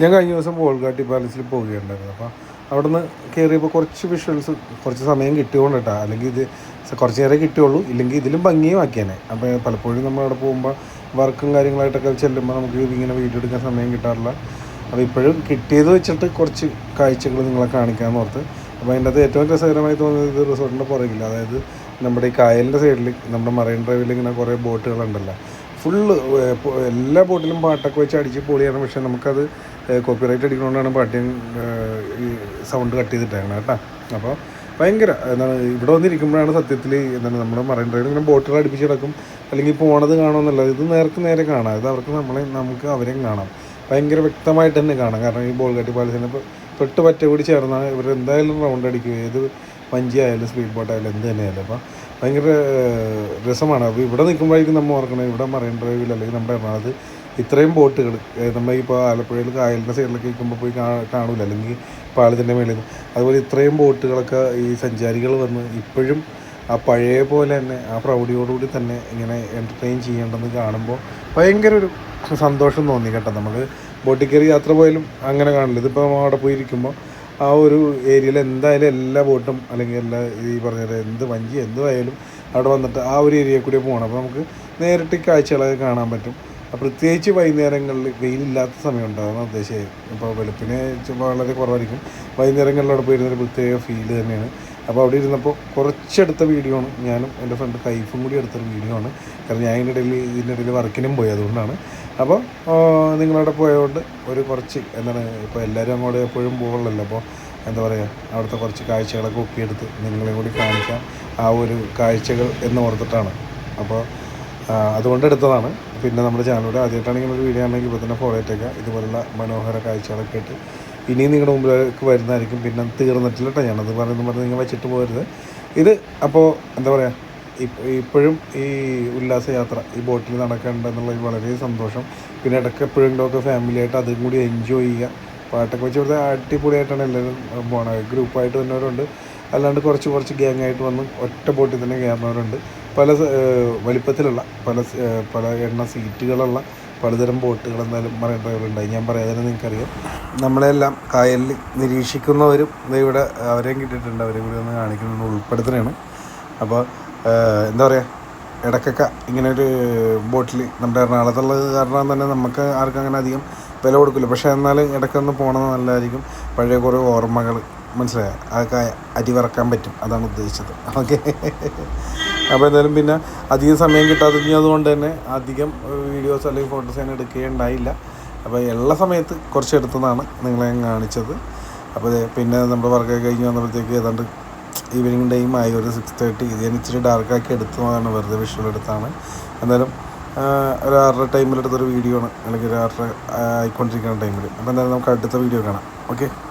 ഞാൻ കഴിഞ്ഞ ദിവസം ബോൾഗാട്ടി പാലസിൽ പോവുകയുണ്ടായിരുന്നു. അപ്പോൾ അവിടുന്ന് കയറിയപ്പോൾ കുറച്ച് വിഷ്വൽസ് കുറച്ച് സമയം കിട്ടിയോണ്ടിട്ടാ അല്ലെങ്കിൽ ഇത് കുറച്ച് നേരം കിട്ടിയുള്ളൂ. ഇല്ലെങ്കിൽ ഇതിലും ഭംഗിയും ആക്കിയാനെ. അപ്പോൾ പലപ്പോഴും നമ്മൾ അവിടെ പോകുമ്പോൾ വർക്കും കാര്യങ്ങളായിട്ടൊക്കെ ചെല്ലുമ്പോൾ നമുക്ക് ഇങ്ങനെ വീഡിയോ എടുക്കാൻ സമയം കിട്ടാറില്ല. അപ്പോൾ ഇപ്പോഴും കിട്ടിയത് വെച്ചിട്ട് കുറച്ച് കാഴ്ചകൾ നിങ്ങളെ കാണിക്കാമെന്ന് ഓർത്ത്. അപ്പോൾ അതിന്റെ അകത്ത് ഏറ്റവും രസകരമായി തോന്നിയത് ഇത് റിസോർട്ടിന്റെ പുറകിൽ അതായത് നമ്മുടെ ഈ കായലിന്റെ സൈഡിൽ നമ്മുടെ മറൈൻ ഡ്രൈവിൽ ഇങ്ങനെ കുറേ ബോട്ടുകളുണ്ടല്ലോ. ഫുള്ള് എല്ലാ ബോട്ടിലും പാട്ടൊക്കെ വെച്ച് അടിച്ച് പൊളിയാണ്. പക്ഷേ നമുക്കത് കോപ്പിറൈറ്റ് അടിക്കുന്നതുകൊണ്ടാണ് പാട്ടിയും ഈ സൗണ്ട് കട്ട് ചെയ്തിട്ടാണ് കേട്ടോ. അപ്പോൾ ഭയങ്കര എന്താണ് ഇവിടെ വന്നിരിക്കുമ്പോഴാണ് സത്യത്തിൽ എന്താണ് നമ്മുടെ മറൈൻ ഡ്രൈവിൽ ഇങ്ങനെ ബോട്ടുകൾ അടുപ്പിച്ച് കിടക്കും. അല്ലെങ്കിൽ പോണത് കാണുമെന്നുള്ളത് ഇത് നേർക്ക് നേരെ കാണാം. ഇത് അവർക്ക് നമ്മളെ നമുക്ക് അവരെയും കാണാം. ഭയങ്കര വ്യക്തമായിട്ട് തന്നെ കാണാം. കാരണം ഈ ബോൾഗാട്ടി പാലസിന് തൊട്ട് പറ്റ കൂടി ചേർന്നാൽ ഇവർ എന്തായാലും റൗണ്ട് അടിക്കും. ഏത് വഞ്ചി ആയാലും സ്പീഡ് ബോട്ട് ആയാലും എന്ത് തന്നെയായാലും. അപ്പോൾ ഭയങ്കര രസമാണ്. അപ്പോൾ ഇവിടെ നിൽക്കുമ്പോഴേക്കും നമ്മൾ ഓർക്കണം. ഇവിടെ മറൈൻ ഡ്രൈവിൽ അല്ലെങ്കിൽ നമ്മുടെ എറണാകുളത്ത് ഇത്രയും ബോട്ടുകൾ നമ്മൾ ഇപ്പോൾ ആലപ്പുഴയിൽ കായലിന്റെ സൈഡിലൊക്കെ നിൽക്കുമ്പോൾ പോയി കാണില്ല കാണൂല. അല്ലെങ്കിൽ പാലത്തിന്റെ മേളിൽ അതുപോലെ ഇത്രയും ബോട്ടുകളൊക്കെ ഈ സഞ്ചാരികൾ വന്ന് ഇപ്പോഴും ആ പഴയ പോലെ തന്നെ ആ പ്രൗഢിയോടുകൂടി തന്നെ ഇങ്ങനെ എന്റർടൈൻ ചെയ്യേണ്ടെന്ന് കാണുമ്പോൾ ഭയങ്കര ഒരു സന്തോഷം തോന്നി കേട്ടോ. നമ്മൾ ബോട്ടിൽ കയറി യാത്ര പോയാലും അങ്ങനെ കാണില്ല. ഇതിപ്പോൾ അവിടെ പോയിരിക്കുമ്പോൾ ആ ഒരു ഏരിയയിൽ എന്തായാലും എല്ലാ ബോട്ടും അല്ലെങ്കിൽ എല്ലാ ഈ പറഞ്ഞ എന്ത് വഞ്ചി എന്തുമായാലും അവിടെ വന്നിട്ട് ആ ഒരു ഏരിയയിൽ കൂടി പോകണം. അപ്പോൾ നമുക്ക് നേരിട്ട് കാഴ്ചകളൊക്കെ കാണാൻ പറ്റും. അപ്പോൾ പ്രത്യേകിച്ച് വൈകുന്നേരങ്ങളിൽ വെയിലില്ലാത്ത സമയം ഉണ്ടാകുന്ന ഉദ്ദേശമായിരുന്നു ഇപ്പോൾ വെളുപ്പിനെ വളരെ കുറവായിരിക്കും. വൈകുന്നേരങ്ങളിൽ അവിടെ പോയിരുന്നൊരു പ്രത്യേക ഫീൽ തന്നെയാണ്. അപ്പോൾ അവിടെ ഇരുന്നപ്പോൾ കുറച്ചെടുത്ത വീഡിയോ ആണ്. ഞാനും എന്റെ ഫ്രണ്ട് കൈഫും കൂടി എടുത്തൊരു വീഡിയോ ആണ്. കാരണം ഞാൻ ഇതിന്റെ ഇടയിൽ ഇതിന്റെ ഇടയിൽ വർക്കിനും പോയി അതുകൊണ്ടാണ്. അപ്പോൾ നിങ്ങളവിടെ പോയതുകൊണ്ട് ഒരു കുറച്ച് എന്താണ് ഇപ്പോൾ എല്ലാവരും അങ്ങോട്ട് എപ്പോഴും പോകുള്ളല്ലോ അപ്പോൾ എന്താ പറയുക അവിടുത്തെ കുറച്ച് കാഴ്ചകളൊക്കെ ഒപ്പിയെടുത്ത് നിങ്ങളെയും കൂടി കാണിക്കാം. ആ ഒരു കാഴ്ചകൾ എന്ന് ഓർത്തിട്ടാണ്. അപ്പോൾ അതുകൊണ്ട് എടുത്തതാണ്. പിന്നെ നമ്മുടെ ചാനലിലൂടെ ആദ്യമായിട്ടാണെങ്കിൽ ഒരു വീഡിയോ ആണെങ്കിൽ ഇപ്പോൾ തന്നെ ഫോളോ ഇട്ടേക്കുക ഇതുപോലുള്ള മനോഹര കാഴ്ചകളൊക്കെ ആയിട്ട് ഇനിയും നിങ്ങളുടെ മുമ്പിലേക്ക് വരുന്നതായിരിക്കും. പിന്നെ തീർന്നിട്ടില്ല കേട്ടോ ഞാനത് പറയുന്നത് പറഞ്ഞ് നിങ്ങൾ വെച്ചിട്ട് പോകരുത്. ഇത് അപ്പോൾ എന്താ പറയുക ഇപ്പ- ഇപ്പോഴും ഈ ഉല്ലാസയാത്ര ഈ ബോട്ടിൽ നടക്കേണ്ടതെന്നുള്ളത് വളരെ സന്തോഷം. പിന്നെ ഇടയ്ക്ക് എപ്പോഴെങ്കിലുമൊക്കെ ഫാമിലിയായിട്ട് അതും കൂടി എൻജോയ് ചെയ്യുക. പാട്ടൊക്കെ വെച്ച് ഇവിടെ അടിപൊളിയായിട്ടാണ് എല്ലാവരും പോണത്. ഗ്രൂപ്പായിട്ട് വന്നവരുണ്ട്. അല്ലാണ്ട് കുറച്ച് കുറച്ച് ഗ്യാങ് ആയിട്ട് വന്ന് ഒറ്റ ബോട്ടിൽ തന്നെ കയറുന്നവരുണ്ട് പല വലിപ്പത്തിലുള്ള പല പല എണ്ണ സീറ്റുകളുള്ള പലതരം ബോട്ടുകൾ എന്തായാലും മറൈൻ ഡ്രൈവിലുണ്ടായി ഞാൻ പറയാതെ നിങ്ങൾക്കറിയാം. നമ്മളെല്ലാം കായലിൽ നിരീക്ഷിക്കുന്നവരും ഇവിടെ അവരെയും കിട്ടിയിട്ടുണ്ട്. അവരെ കൂടി ഒന്ന് കാണിക്കുന്നത് ഉൾപ്പെടുത്തുന്നതാണ്. അപ്പോൾ എന്താ പറയുക ഇടയ്ക്കൊക്കെ ഇങ്ങനെ ഒരു ബോട്ടിൽ നമ്മുടെ എറണാകുളത്തുള്ളത് കാരണം തന്നെ നമുക്ക് ആർക്കും അങ്ങനെ അധികം വില കൊടുക്കില്ല. പക്ഷേ എന്നാൽ ഇടയ്ക്കൊന്ന് പോകണമെന്ന് നല്ലതായിരിക്കും. പഴയ കുറേ ഓർമ്മകൾ മനസ്സിലായ. അതൊക്കെ അരിവറക്കാൻ പറ്റും. അതാണ് ഉദ്ദേശിച്ചത്. ഓക്കെ. അപ്പോൾ എന്തായാലും പിന്നെ അധികം സമയം കിട്ടാത്തതുകൊണ്ട് തന്നെ അധികം വീഡിയോസ് അല്ലെങ്കിൽ ഫോട്ടോസ് ഞാൻ എടുക്കുകയുണ്ടായില്ല. അപ്പോൾ ഉള്ള സമയത്ത് കുറച്ച് എടുത്തതാണ് നിങ്ങളെ കാണിച്ചത്. അപ്പോൾ പിന്നെ നമ്മുടെ വർക്കൊക്കെ കഴിഞ്ഞ് വന്നപ്പോഴത്തേക്ക് ഏതാണ്ട് ഈവനിങ് ടൈം ആയി. ഒരു സിക്സ് തേർട്ടി ഇത് ഞാൻ ഇച്ചിരി ഡാർക്കാക്കി എടുത്തതാണ്. വെറുതെ വിഷ്വൽ എടുത്താണ്. എന്തായാലും ഒരു ആറര ടൈമിലെടുത്തൊരു വീഡിയോ ആണ്. അല്ലെങ്കിൽ ഒരു ആറര ആയിക്കൊണ്ടിരിക്കുന്ന ടൈമിൽ അപ്പോൾ എന്തായാലും നമുക്ക് അടുത്ത വീഡിയോ കാണാം. ഓക്കെ